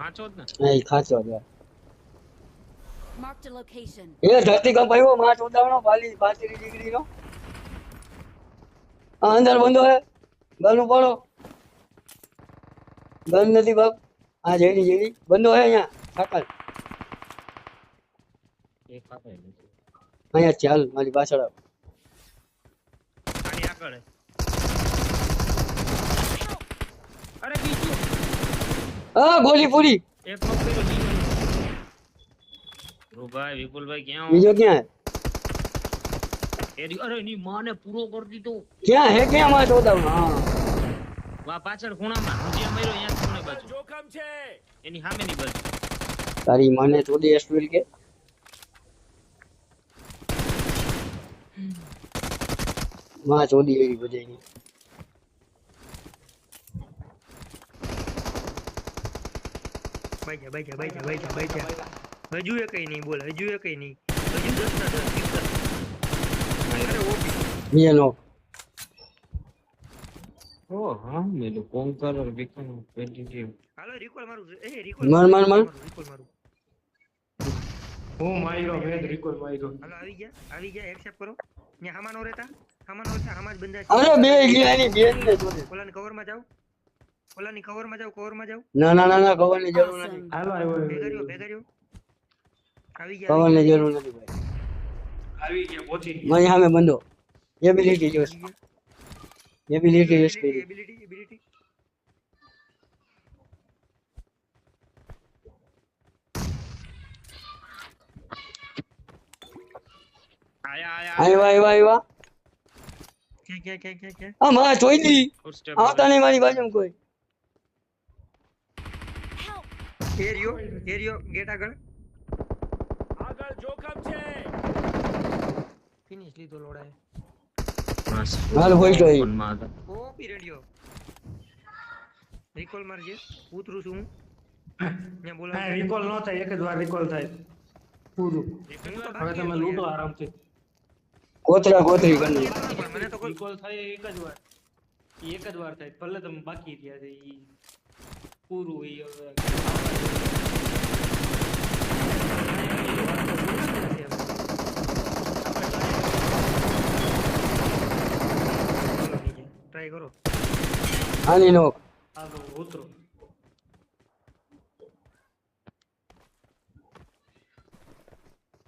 સાચો જ ને? છે. એ ધરતીકંપ આવ્યો માં પાલી પાંત્રીસ ડિગ્રી નો આ અંદર બંધો હે. ગન ઉપાડો ગન નથી બાપ. આ જેડી જેડી. બંધો હે અહીંયા સાકલ એક અહીંયા ચાલ મારી પાછળ આવ. આગળ હે. અરે બીજું હા ગોલી પૂરી. એક ભાઈ કર્યો ભાઈ વિપુલભાઈ ક્યાં બીજો ક્યાં? હે? એરી- અરે એની માને પૂરો કરી દીધો. ક્યાં હે ક્યાં માં ચોદાવનો હા. વા પાછળ ખૂણામાં. હું જ્યાં મર્યો અહીંયા ખૂણે બાજુ. એની સામેની બાજુ. તારી મને ચોદી એસપીલ કે? માં ચોદી એવી બધાની બાઈજા બાઈજા બાઈજા બાઈજા બાઈજા હજુ એ કઈ નહીં બોલ હજુ એ કઈ નહીં. હજુ દસ ના દસ બીજો નો ઓ હા મેલો કોંકર વિક્રમ પેન્ટિટી હાલો રિકોલ મારું છે. એ રિકોલ માર, માર, માર. રિકોલ મારું. હું માર્યો વેદ રિકોલ માર્યો. હાલો આવી ગયા આવી ગયા એક્સેપ્ટ કરો. નો રહેતા હામાં નો રહેતા હામાં જ બંધા અરે બે ગયા એની બેન ને ઓલાની કવરમાં જાઓ. ઓલાની કવરમાં જાઓ કવરમાં જાઓ. ના ના ના ના કવરની જરૂર નથી. Awesome. હાલો આવ્યો ભેગર્યો ભેગર્યો આવી ગયા. કવરની જરૂર નથી ભાઈ. આવી ગયા પહોંચી મારી સામે બંધો. એબિલિટી જોશ. એબિલિટી યુઝ કરી એબિલિટી એબિલિટી આયા આયા આવ્યા આવ્યા આવ્યા ક્યાં ક્યાં ક્યાં ક્યાં ક્યાં? આ માં જોઈ દી ફૂટસ્ટેપ આવતા નહીં મારી બાજુમાં કોઈ. Help! એરિયો એરિયો ગેટ આગળ. ફિનિશ લીધો લોડાએ. હાલ હોય તો ઈ. ફોનમાં હતા. કોપી રેડિયો. રિકોલ મારજે. ઉતરું છું હું. ત્યાં બોલાવ હા રિકોલ ન થાય. એક જ વાર રિકોલ થાય. પૂરું. હવે તમે લૂંટો આરામથી. કોતરા કોતરી કરી પણ મને તો કોઈ રિકોલ થાય એક જ વાર. ઈ એક જ વાર થાય. ભલે તમે બાકી રહ્યા છે ઈ. પૂરું ઈ હવે ટ્રાય કરો. આની નો આગળ ઉતરો.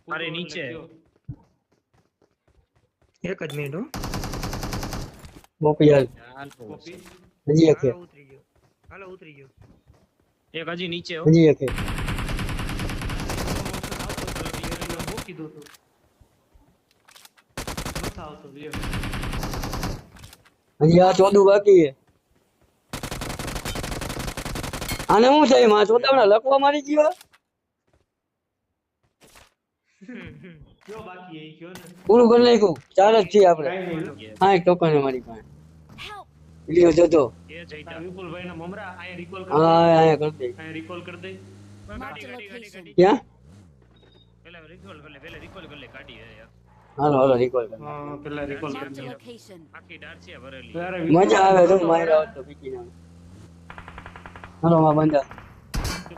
અરે નીચે. એક જ મિનિટ હો. મોપી હાલ હાલ હજી એક ઉતરી ગયો. હાલો ઉતરી ગયો. એક હજી નીચે હો. હજી એક આવતો હજી આ ચોદું બાકી હે. આને શું થાય? માં ચોદાવડા લખવા મારી ગયો? પૂરું કરી નાખ્યું. ચાર જ છીએ આપણે. હા ટોકન મારી પાસે. લ્યો જતો એ જઈતા. વિપુલભાઈ ના મમરા અહીંયા રિકોલ કરી હા દે અહીંયા દે. અહીંયા રિકોલ કરી દે. Marked ગાડી, a ગાડી, ગાડી, location. ગાડી. ક્યાં? પેલા recall કર લે, પેલા recall કર લે, ગાડી યાર. હાલો હાલો રિકોલ કરી હા પેલા રિકોલ Marked દે આખી ડાળસી ભરેલી. મજા આવે તો માર્યા તો પીકી નાખ હાલો માં બંધા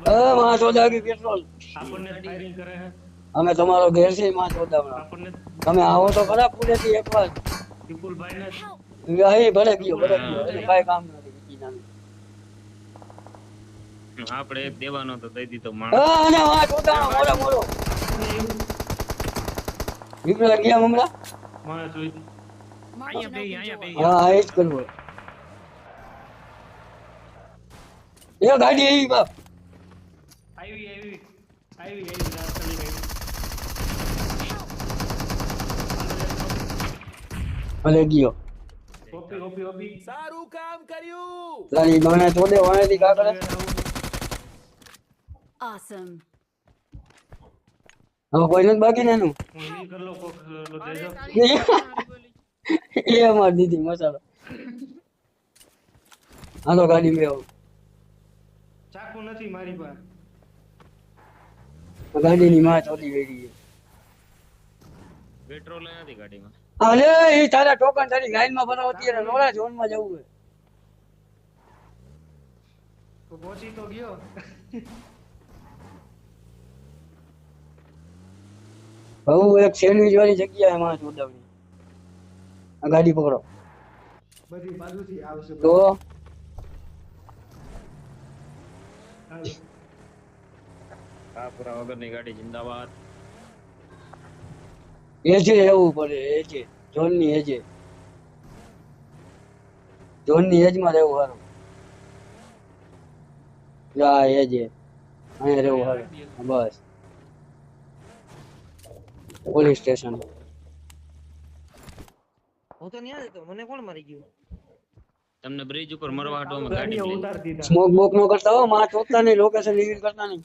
અ માં ચોદાવી પેટ્રોલ. આપણને ફાયરિંગ કરે છે અમે તમારો ઘેર છે માં ચોદાવડા આપણને તમે આવો તો ખરા પૂરેથી એકવાર. વિપુલભાઈ ને! અહીં દેવાનો તો દઈ દીધો માણસ હા અને માં ચોદાવડો મોડો મોડો નીકળ્યા ગયા મમરા મને જોઈ અહીંયા બે અહીંયા બે હા એ જ કરવો એ ગાડી આવી બાપ આવી આવી આવી આવી રાસ્તાની ગાડી ભલે ગયો. કોપી કોપી કોપી તારી મને ચોદે વાણેથી કાકડે Awesome. હવે કોઈ નથી બાકી ને એનું? કર લો કોક લો દેજો. એ અમાર દીધી મસાલો. હાલો ગાડી મેં આવું. ચાકુ નથી મારી પાસે. ગાડીની માં ચોદી ગઈ છે. પેટ્રોલ નથી ગાડીમાં. અરે એ તારા ટોકન તારી લાઈનમાં ભરાવો અત્યારે નોરા ઝોનમાં જવું છે તો પહોંચી તો ગયો. બહુ એક સેન્ડવિચ વાળી જગ્યાએ માં ચોદાવણી આ ગાડી પકડો. બધી બાજુથી આવશે. તો. આ પૂરા વગરની ગાડી જિંદાબાદ. એજે એવું પડે એજે. ઝોનની એજે. એજમાં રહેવું સારું. જા એજે. અહીંયા રહેવું સારું. બસ. Police station. હું તો ન્યા હતો. મને કોણ મારી ગયું? તમને બ્રિજ ઉપર મરવા હાટો ગાડી લઈ ઉતાર દીધા. સ્મોક બોક નો કરતા હો માં ચોકતા નહીં લોકેશન રિવીલ કરતા નહીં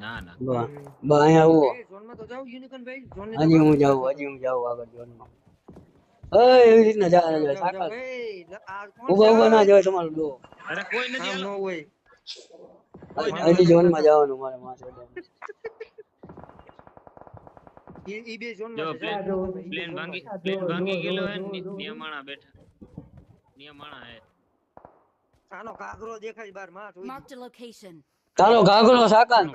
ના ના બા બા અહીંયા આવો એ ઝોનમાં તો જાવ યુનિકોર્ન ભાઈ ઝોન હજી હું જાઉં હજી હું જાઉં આગળ ઝોનમાં એ એવી રીતના જા જા, જા સાકર ઊભા ઊભા ના જાય તમારું ડો અરે કોઈ નથી આમ ન હાલો. હોય હજી ઝોનમાં જવાનું મારે માં ચોદાવણી. ઈ ઈ બે ઝોન જો માં છે. પ્લેન જો, પ્લેન ભાંગી જો, પ્લેન જો, ભાંગી જો, ગયેલો હે જો, ને જો, નિયમાણા બેઠા નિયમાણા હે આનો કાગરો દેખાય બારમાં જોઈ Marked a location. તારો ઘાઘરો સાકાન.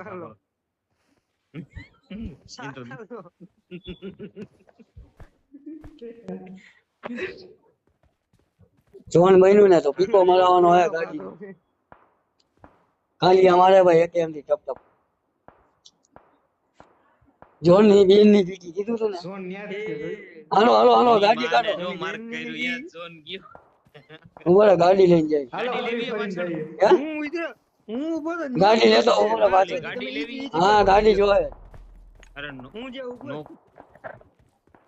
જોન બન્યું ને તો પીકો મરાવવાનો હે ગાડી. ખાલી અમારે ભાઈ એટીએમથી ટપ ટપ. જોનની બેનની પીકી કીધું તું ને. જોન હાલો હાલો હાલો ગાડી કાઢો. જો માર્ક કર્યું યાર જોન ગયો. હું ગાડી લઈને જાય ગાડી લેવી. હે? હું ઊભો તો ગાડી લેતો ઊભો રહે પાછળ. ગાડી લેવી હા ગાડી જોવે. અરે હું જે ઊભો નો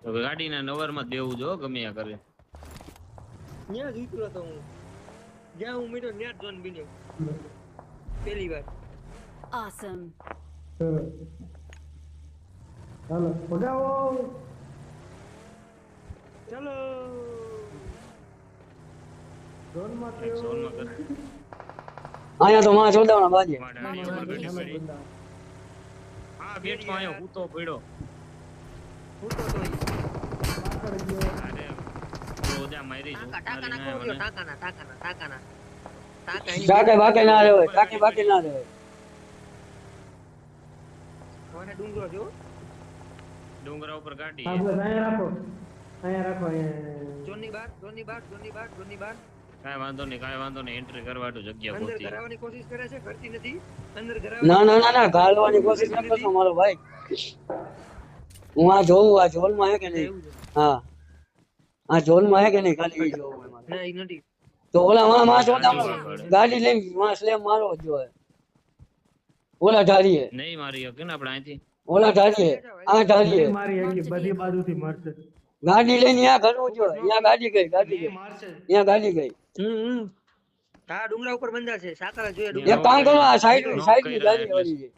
તો ગાડીના નવરમાં દેવું જો ગમે આ કરે. ન્યા જીતરો તો હું. જ્યાં હું મીટો ન્યા જ ઝોન બન્યો પહેલી વાર. Awesome. હાલો ભગાવો ચલો. ઝોનમાં કેવું? ઝોનમાં કરે. અહીંયા તો માં ચોદાવણા બાજે. હા ગેટમાં આયો હું તો પડ્યો હું તો તો અરે રોજા મારી જો ટાકા ટાકા ટાકાના ટાકાના ટાકાના. ટાકે બાકે ના રહેવાય ટાકે બાકે ના રહેવાય મને ડુંગરો જો ડુંગરા ઉપર ગાડી. હા, બસ અહીંયા રાખો. અહીંયા રાખો અહીંયા. ઝોનની બહાર ઝોનની બહાર ઝોનની બહાર ઝોનની બહાર કાંઈ વાંધો નહીં કાંઈ વાંધો નહીં એન્ટ્રી કરવાનું જગ્યા અંદર ગોતી કરાવવાની કોશિશ કરે છે કરતી નથી અંદર ના કરાવવાની ના ના ના ગાળવાની કોશિશ ન કરતો મારો ભાઈ. હું આ જોઉં આ ઝોનમાં હે કે નહીં? હા. આ ઝોનમાં હે કે નહીં? ખાલી જોઉં. ના ઈ નથી. તો ઓલા માં માં ચોદા ગાડી લઈ માં સ્લેમ મારો જ ઓલા ઢારીએ નહીં મારી કે ને આપણે અહીંથી? ઓલા ઢારીએ આ ઢારીએ બધી મારી બધી બાજુથી મારશે. ગાડી લઈને ત્યાં ઘરવું જો અહીંયા ગાડી ગઈ ગાડી ગઈ. મારશે. અહીંયા ગાડી ગઈ. હમ હમ. હા ડુંગરા ઉપર બંધા છે સાકરા જોઈએ એક કામ કરો આ સાઈડ સાઈડની ગાડી વળી ગઈ.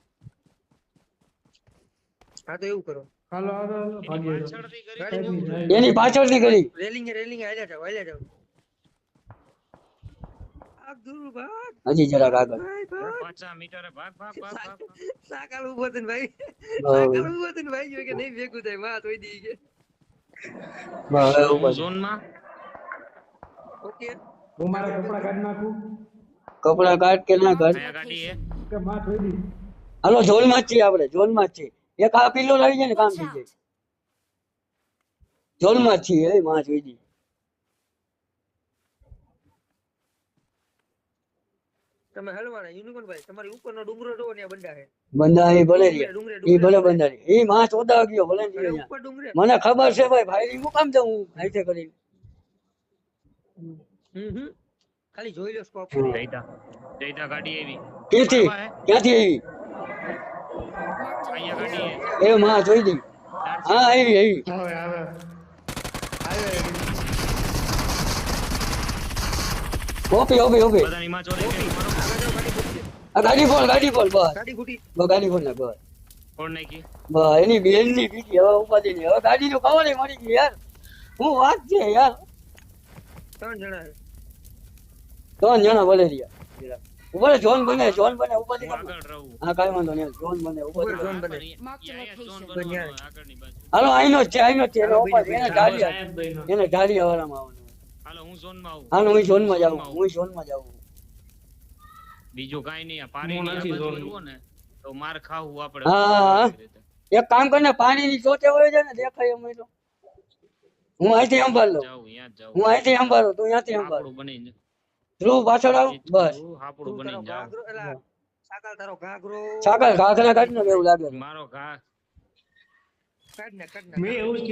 હા તો એવું કરો. હાલો હાલો એની પાછળથી કરી રેલિંગ રેલિંગ હાલ્યા જાવ હાલ્યા જાવ હજી જરાક આગળ. ભાઈ મીટરે ભાગ ભાગ ભાગ ભાગ ભાગ. ઊભો થઈને ભાઈ. સાકાલ ઊભો થઈને ભાઈ ગયો કે નહીં ભેગું થાયમાં તોય દી કે. ઝોનમાં? ઓકે. હું મારા કપડા કાઢી નાખું? કપડા કાઢ કે ના કાઢ? કયા ગાડી હે કે માં થોઈ દી. હાલો માં છીએ આપણે માં છીએ. એક આ પીલો લાવી જાય ને કામ થઈ. જાય. ઝોનમાં છીએ એ માં જોઈ દી તમે હલવાના યુનિકોર્ન ભાઈ તમારી ઉપરનો ડુંગરો જોવો ને બંધા છે. બંદા એ ભલે એ ભલે બંદા એ માં ચોદા ગયો ભલે મને ખબર છે ભાઈ ભાઈ હું કામ જાઉં? હું હાઈતે કરીને હમ હમ. ખાલી જોઈ લો સ્કોપ જઈતા જઈતા ગાડી આવી. ક્યાંથી? ક્યાંથી આવી? અહીંયા ગાડી એ માં જોઈ દી હા આવી આવી. આવે આવે આવે ઓપી ઓપી ઓપી. ગાડી બોલ ગાડી બોલ બસ. ગાડી ગાડી બોલ ના બસ. બસ એની બેનની બીજી હવે ઉપાધિ ની હવે ગાડી નું કવર મળી ગયું યાર. હું વાત છે યાર. ત્રણ જણા. ત્રણ જણા ભલે રહ્યા ઉપર જોન બને જોન બને ઉપાધિ હું કાઈ વાંધો નહીં. જોન બને ઉપાધિ જોન બને. હાલો આઈનો જ છે આઈનો જ છે. એને ઉપાધિ એને ગાડી. એને ઢાળી હવાલામાં આવવાનું. હાલો હું ઝોનમાં આવું. હાલો હું ઝોનમાં જાઉં હું ઝોનમાં જાઉં. બીજું કાઈ નહીં પાણી ની બાજુ ને તો માર ખાવું આપણે હા. એક કામ કરીને પાણીની ચોચે હોય છે ને દેખાય એમ તો હું અહીંથી સંભાળ. લઉં હું અહીંથી સંભાળું તું અહીંથી સંભાળ. હાપડું ધ્રુવ પાછળ આવ. બસ. હાપડું બની એલા સાકલ તારો ઘાઘરો. સાકલ ઘાઘરા કાઢ ને એવું લાગે મારો ઘા કાઢ ને કાઢ મેં ને એવું જ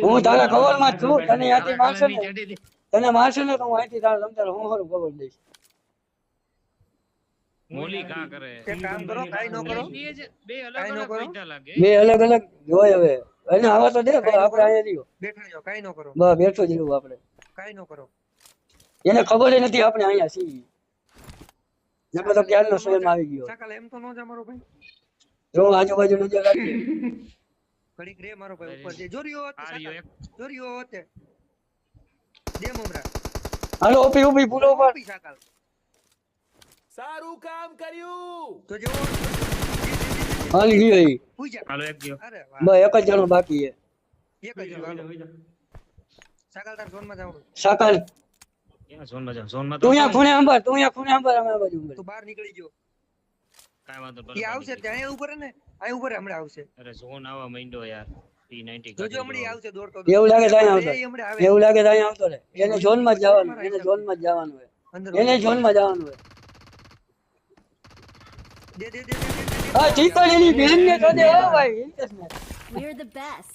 હું. તારા કવરમાં જ છું. તને ત્યાંથી મારશે ને? તને મારશે ને તો હું અહીંથી તારા તમતારે હું હારું ખબર દઈશ. મોલી ઘા કરે? એક કામ કરો કાઈ નો કરો. બે અલગ અલગ પૈસા લાગે. બે અલગ અલગ હોય હવે. એને આવા તો દે આપણે અહીંયા રહ્યો બેઠા જાઓ કાઈ નો કરો. બસ બેઠો જ રહ્યું આપણે. કાઈ નો કરો. એને ખબર ય નથી આપણે અહીંયા છીએ. નકર તો ક્યારનો સ્વયં આવી ગયો. સાકલ એમ તો નો જા ભાઈ. જો આજુબાજુ નજર રાખીએ ઘડીક રે મારો ભાઈ ઉપર. જે જોરિયો હોત જોરિયો હોત દે મમરા. હાલો ઓપી ઓપી પૂરો ઉપર. સારું કામ કર્યું. તો જો હાલ ગયો ઈ હાલો એક ગયો. અરે વાહ. બસ એક જ જણો બાકી છે. એક જ જા. સાકલ તાર ઝોનમાં જાવ સાકલ ક્યાં ઝોનમાં જાઉં? ઝોનમાં તો તું અહીંયા ખૂણે અંબર તું અહીંયા ખૂણે અંબર અમે આ બાજુ તું બહાર નીકળી ગયો. કાંઈ વાંધો નહીં, આવશે ત્યાં ઉપર ને અહીં ઉપર હમણાં આવશે અરે ઝોન આવા માંડ્યો યાર P90 જોજો હમણાં આવશે દોડતો એવું લાગે તો આવતો. એ હમણાં આવે એવું લાગે તો આવતો રહે એને ઝોનમાં જ જવાનું એને ઝોનમાં જ જવાનું હોય એને ઝોનમાં જવાનું હોય દે દે દે દે દે, દે, દે. હા ચિકન એની બેન ને તો દે હો ભાઈ interest We're the best.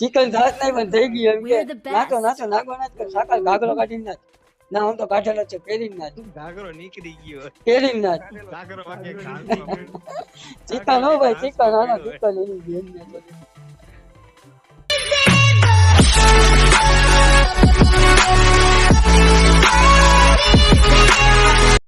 Chicken સાત નહીં પણ થઈ ગયું એમ કે નાખ કર સાકર ઘાઘરો કાઢી નાખ ના હું તો કાઠેલો છે પહેરી ઘાઘરો નીકળી ગયો. પહેરી ના ઘાઘરો વાગે ચિકન હો ભાઈ ચિકન આનો ચિકન એની બેન ને